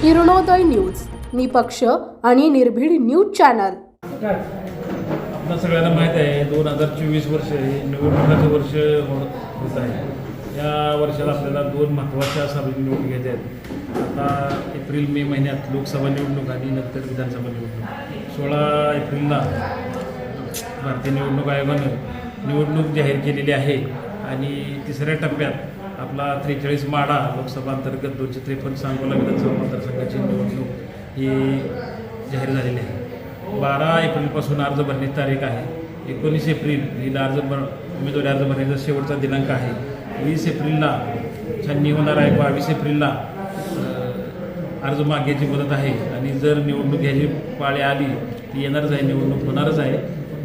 Kiranoday news निपक्ष आणि निर्भीड न्यूज चॅनल. आपल्या सगळ्यांना माहीत आहे दोन हजार चोवीस वर्ष हे निवडणुकाचं वर्ष होत आहे. या वर्षाला आपल्याला दोन महत्त्वाच्या सार्वजनिक निवडणूक घ्यायच्या आहेत आता एप्रिल मे महिन्यात लोकसभा निवडणूक आणि नंतर विधानसभा निवडणूक. सोळा एप्रिलला भारतीय निवडणूक आयोगानं निवडणूक जाहीर केलेली आहे आणि तिसऱ्या टप्प्यात आपला त्रेचाळीस माडा लोकसभा अंतर्गत दोनशे त्रेपन्न सांगोला विधानसभा मतदारसंघाची निवडणूक ही जाहीर झालेली आहे. बारा एप्रिलपासून अर्ज भरण्याची तारीख आहे. एकोणीस एप्रिल ही अर्ज भर उमेदवारी अर्ज भरण्याचा शेवटचा दिनांक आहे. वीस एप्रिलला छाननी होणार आहे. बावीस एप्रिलला अर्ज मागेची मुदत आहे. आणि जर निवडणूक घ्यायची पाळी आली ती येणारच आहे. निवडणूक होणारच आहे.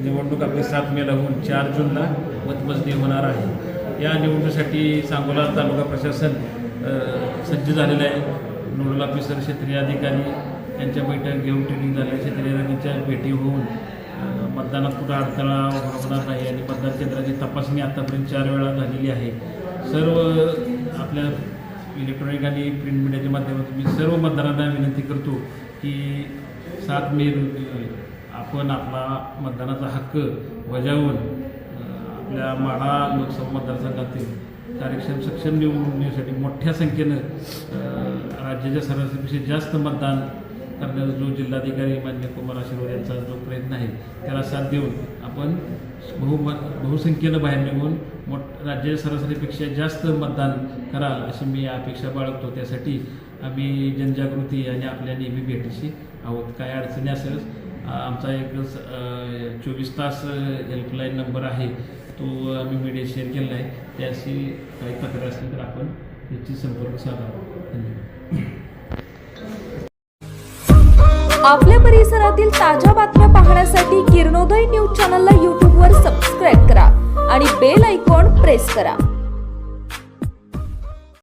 निवडणूक आपली सात मेला होऊन चार जूनला मतमजणी होणार आहे. या निवडणुकीसाठी सांगोला तालुका प्रशासन सज्ज झालेलं आहे. नोडल ऑफिसर क्षेत्रीय अधिकारी यांच्या बैठक घेऊन ट्रेनिंग झाली. क्षेत्रीय अधिकारीच्या भेटी होऊन मतदानात कुठं अडथळा होणार नाही आणि मतदान केंद्राची तपासणी आतापर्यंत चार वेळा झालेली आहे. सर्व आपल्या इलेक्ट्रॉनिक आणि प्रिंट मीडियाच्या माध्यमातून मी सर्व मतदारांना विनंती करतो की सात मे रोजी आपण आपला मतदानाचा हक्क बजावून आपल्या माढा लोकसभा मतदारसंघातील कार्यक्षम सक्षम निवडणुकीसाठी मोठ्या संख्येनं राज्याच्या सरासरीपेक्षा जास्त मतदान करण्याचा जो जिल्हाधिकारी मान्य कुमार आशीर्वाद यांचा जो प्रयत्न आहे त्याला साथ देऊन आपण बहु बहुसंख्येनं बाहेर निघून मोठ राज्याच्या सरासरीपेक्षा जास्त मतदान कराल अशी मी अपेक्षा बाळगतो. त्यासाठी आम्ही जनजागृती आणि आपल्या नेहमी भेटीशी आहोत. काय अडचणी असेल आमचा एक चोवीस तास हेल्पलाईन नंबर आहे. तो आम्ही व्हिडिओ शेअर केला आहे. त्याशी काही तक्रार असेल तर आपण त्याची संपर्क साधा. धन्यवाद. आपल्या परिसरातील ताज्या बातम्या पाहण्यासाठी किरणोदय न्यूज चॅनलला युट्यूबवर सबस्क्राईब करा आणि बेल आयकॉन प्रेस करा.